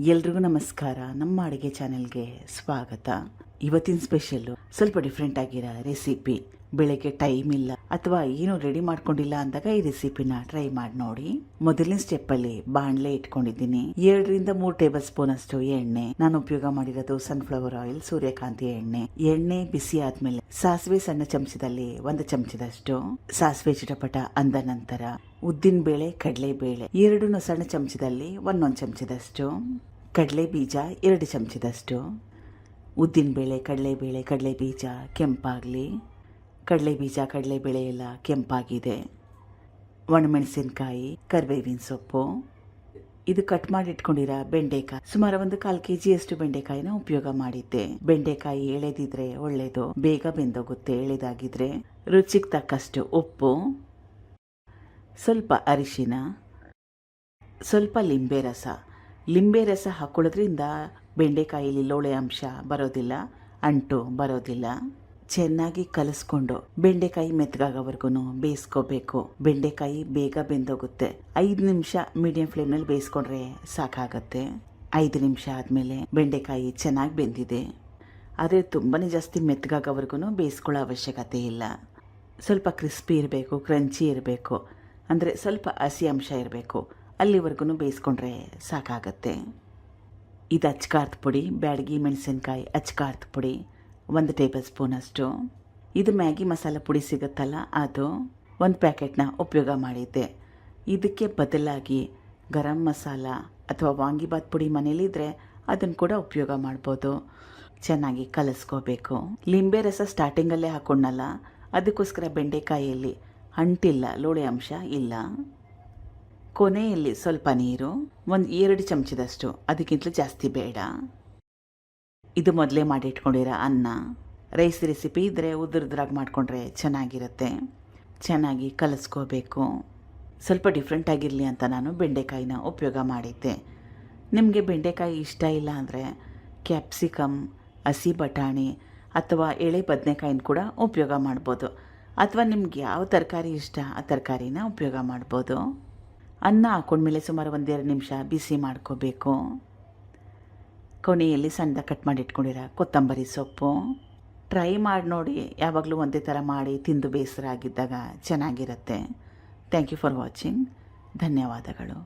ಎಲ್ರಿಗೂ ನಮಸ್ಕಾರ. ನಮ್ಮ ಅಡುಗೆ ಚಾನೆಲ್ಗೆ ಸ್ವಾಗತ. ಇವತ್ತಿನ ಸ್ಪೆಷಲ್ಲು ಸ್ವಲ್ಪ ಡಿಫ್ರೆಂಟ್ ಆಗಿರೋ ರೆಸಿಪಿ ಬೆಳಗ್ಗೆ ಟೈಮ್ ಇಲ್ಲ. ಅಥವಾ ಏನು ರೆಡಿ ಮಾಡ್ಕೊಂಡಿಲ್ಲ ಅಂದಾಗ ಈ ರೆಸಿಪಿನ ಟ್ರೈ ಮಾಡಿ ನೋಡಿ. ಮೊದಲನೇ ಸ್ಟೆಪ್ ಅಲ್ಲಿ ಬಾಣಲೆ ಇಟ್ಕೊಂಡಿದ್ದೀನಿ. ಎರಡರಿಂದ ಮೂರು ಟೇಬಲ್ ಸ್ಪೂನ್ ಅಷ್ಟು ಎಣ್ಣೆ. ನಾನು ಉಪಯೋಗ ಮಾಡಿರೋದು ಸನ್ಫ್ಲವರ್ ಆಯಿಲ್ ಸೂರ್ಯಕಾಂತಿ ಎಣ್ಣೆ. ಎಣ್ಣೆ ಬಿಸಿ ಆದ್ಮೇಲೆ ಸಾಸಿವೆ ಸಣ್ಣ ಚಮಚದಲ್ಲಿ ಒಂದು ಚಮಚದಷ್ಟು. ಸಾಸಿವೆ ಚಿಟಪಟ ಅಂದ ನಂತರ ಉದ್ದಿನ ಬೇಳೆ, ಕಡಲೆ ಬೇಳೆ ಎರಡೂ ಸಣ್ಣ ಚಮಚದಲ್ಲಿ ಒಂದೊಂದು ಚಮಚದಷ್ಟು. ಕಡಲೆ ಬೀಜ ಎರಡು ಚಮಚದಷ್ಟು. ಉದ್ದಿನ ಬೇಳೆ ಕಡಲೆಬೇಳೆ ಕಡಲೆ ಬೀಜ ಕೆಂಪಾಗಲಿ. ಕಡಲೆ ಬೀಜ ಕಡಲೆಬೇಳೆ ಎಲ್ಲ ಕೆಂಪಾಗಿದೆ. ಒಣಮೆಣಸಿನಕಾಯಿ, ಕರಿಬೇವಿನ ಸೊಪ್ಪು. ಇದು ಕಟ್ ಮಾಡಿ ಇಟ್ಕೊಂಡಿರೋ ಬೆಂಡೆಕಾಯಿ. ಸುಮಾರು ಒಂದು ಕಾಲು ಕೆ ಜಿಯಷ್ಟು ಬೆಂಡೆಕಾಯಿನ ಉಪಯೋಗ ಮಾಡಿದ್ದೆ. ಬೆಂಡೆಕಾಯಿ ಎಳೆದಿದ್ರೆ ಒಳ್ಳೇದು, ಬೇಗ ಬೆಂದೋಗುತ್ತೆ ಎಳೆದಾಗಿದ್ರೆ. ರುಚಿಗೆ ತಕ್ಕಷ್ಟು ಉಪ್ಪು, ಸ್ವಲ್ಪ ಅರಿಶಿನ, ಸ್ವಲ್ಪ ಲಿಂಬೆ ರಸ. ಲಿಂಬೆ ರಸ ಹಾಕೊಳ್ಳೋದ್ರಿಂದ ಬೆಂಡೆಕಾಯಿಲಿ ಲೋಳೆ ಅಂಶ ಬರೋದಿಲ್ಲ, ಅಂಟು ಬರೋದಿಲ್ಲ. ಚೆನ್ನಾಗಿ ಕಲಸ್ಕೊಂಡು ಬೆಂಡೆಕಾಯಿ ಮೆತ್ತಗಾಗೋವರೆಗೂ ಬೇಯಿಸ್ಕೋಬೇಕು. ಬೆಂಡೆಕಾಯಿ ಬೇಗ ಬೆಂದೋಗುತ್ತೆ. ಐದು ನಿಮಿಷ ಮೀಡಿಯಂ ಫ್ಲೇಮ್ನಲ್ಲಿ ಬೇಯಿಸ್ಕೊಂಡ್ರೆ ಸಾಕಾಗತ್ತೆ. ಐದು ನಿಮಿಷ ಆದಮೇಲೆ ಬೆಂಡೆಕಾಯಿ ಚೆನ್ನಾಗಿ ಬೆಂದಿದೆ. ಆದರೆ ತುಂಬಾ ಜಾಸ್ತಿ ಮೆತ್ತಗಾಗೋವರೆಗೂ ಬೇಯಿಸ್ಕೊಳ್ಳೋ ಅವಶ್ಯಕತೆ ಇಲ್ಲ. ಸ್ವಲ್ಪ ಕ್ರಿಸ್ಪಿ ಇರಬೇಕು, ಕ್ರಂಚಿ ಇರಬೇಕು. ಅಂದರೆ ಸ್ವಲ್ಪ ಹಸಿ ಅಂಶ ಇರಬೇಕು. ಅಲ್ಲಿವರೆಗೂ ಬೇಯಿಸ್ಕೊಂಡ್ರೆ ಸಾಕಾಗತ್ತೆ. ಇದು ಅಚ್ಕಾರದ ಪುಡಿ, ಬ್ಯಾಡಗಿ, ಮೆಣಸಿನ್ಕಾಯಿ ಅಚ್ಕಾರದ ಪುಡಿ, ಒಂದು ಟೇಬಲ್ ಸ್ಪೂನಷ್ಟು ಇದು ಮ್ಯಾಗಿ ಮಸಾಲ ಪುಡಿ ಸಿಗುತ್ತಲ್ಲ, ಅದು ಒಂದು ಪ್ಯಾಕೆಟ್ನ ಉಪಯೋಗ ಮಾಡಿದ್ದೆ. ಇದಕ್ಕೆ ಬದಲಾಗಿ ಗರಂ ಮಸಾಲ ಅಥವಾ ವಾಂಗಿಬಾತ್ ಪುಡಿ ಮನೇಲಿದ್ದರೆ ಅದನ್ನು ಕೂಡ ಉಪಯೋಗ ಮಾಡ್ಬೋದು. ಚೆನ್ನಾಗಿ ಕಲಿಸ್ಕೋಬೇಕು. ಲಿಂಬೆ ರಸ ಸ್ಟಾರ್ಟಿಂಗಲ್ಲೇ ಹಾಕೊಂಡಲ್ಲ, ಅದಕ್ಕೋಸ್ಕರ ಬೆಂಡೆಕಾಯಿಯಲ್ಲಿ ಅಂಟಿಲ್ಲ, ಲೋಳೆ ಅಂಶ ಇಲ್ಲ. ಕೊನೆಯಲ್ಲಿ ಸ್ವಲ್ಪ ನೀರು, ಒಂದು ಎರಡು ಚಮಚದಷ್ಟು, ಅದಕ್ಕಿಂತಲೂ ಜಾಸ್ತಿ ಬೇಡ. ಇದು ಮೊದಲೇ ಮಾಡಿಟ್ಕೊಂಡಿರೋ ಅನ್ನ. ರೈಸ್ ರೆಸಿಪಿ ಇದ್ದರೆ ಉದುರುದ್ರಾಗಿ ಮಾಡಿಕೊಂಡ್ರೆ ಚೆನ್ನಾಗಿರುತ್ತೆ. ಚೆನ್ನಾಗಿ ಕಲಿಸ್ಕೋಬೇಕು. ಸ್ವಲ್ಪ ಡಿಫ್ರೆಂಟ್ ಆಗಿರಲಿ ಅಂತ ನಾನು ಬೆಂಡೆಕಾಯಿನ ಉಪಯೋಗ ಮಾಡಿದ್ದೆ. ನಿಮಗೆ ಬೆಂಡೆಕಾಯಿ ಇಷ್ಟ ಇಲ್ಲ ಅಂದರೆ ಕ್ಯಾಪ್ಸಿಕಮ್ ಹಸಿ ಬಟಾಣಿ ಅಥವಾ ಎಳೆ ಬದನೆಕಾಯಿನ ಕೂಡ ಉಪಯೋಗ ಮಾಡ್ಬೋದು. ಅಥವಾ ನಿಮ್ಗೆ ಯಾವ ತರಕಾರಿ ಇಷ್ಟ ಆ ತರಕಾರಿನ ಉಪಯೋಗ ಮಾಡ್ಬೋದು. ಅನ್ನ ಹಾಕೊಂಡ್ಮೇಲೆ ಸುಮಾರು ಒಂದೆರಡು ನಿಮಿಷ ಬಿಸಿ ಮಾಡ್ಕೋಬೇಕು. ಕೊನೆಯಲ್ಲಿ ಸಣ್ಣ ಕಟ್ ಮಾಡಿ ಇಟ್ಕೊಂಡಿರೋ ಕೊತ್ತಂಬರಿ ಸೊಪ್ಪು. ಟ್ರೈ ಮಾಡಿ ನೋಡಿ, ಯಾವಾಗಲೂ ಒಂದೇ ಥರ ಮಾಡಿ ತಿಂದು ಬೇಸರ ಆಗಿದ್ದಾಗ ಚೆನ್ನಾಗಿರುತ್ತೆ. ಥ್ಯಾಂಕ್ ಯು ಫಾರ್ ವಾಚಿಂಗ್ ಧನ್ಯವಾದಗಳು.